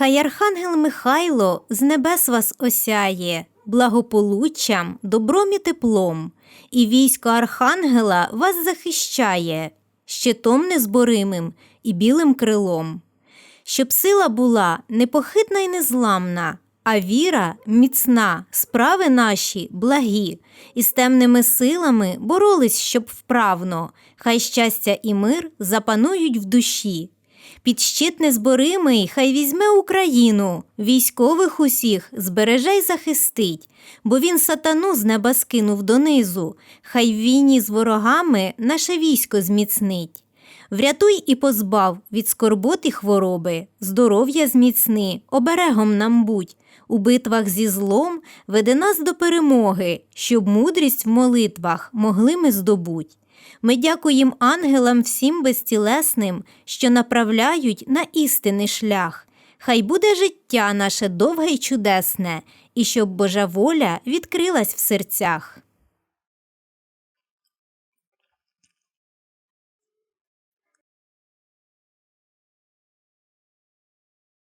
Хай Архангел Михайло з небес вас осяє, благополуччям, добром і теплом, і військо Архангела вас захищає, щитом незборимим і білим крилом. Щоб сила була непохитна й незламна, а віра міцна, справи наші благі, і з темними силами боролись, щоб вправно, хай щастя і мир запанують в душі. Під щит незборимий хай візьме Україну, військових усіх збереже й захистить, бо він сатану з неба скинув донизу, хай в війні з ворогами наше військо зміцнить. Врятуй і позбав від скорбот і хвороби, здоров'я зміцни, оберегом нам будь. У битвах зі злом веде нас до перемоги, щоб мудрість в молитвах могли ми здобуть. Ми дякуємо ангелам всім безтілесним, що направляють на істинний шлях. Хай буде життя наше довге й чудесне, і щоб Божа воля відкрилась в серцях.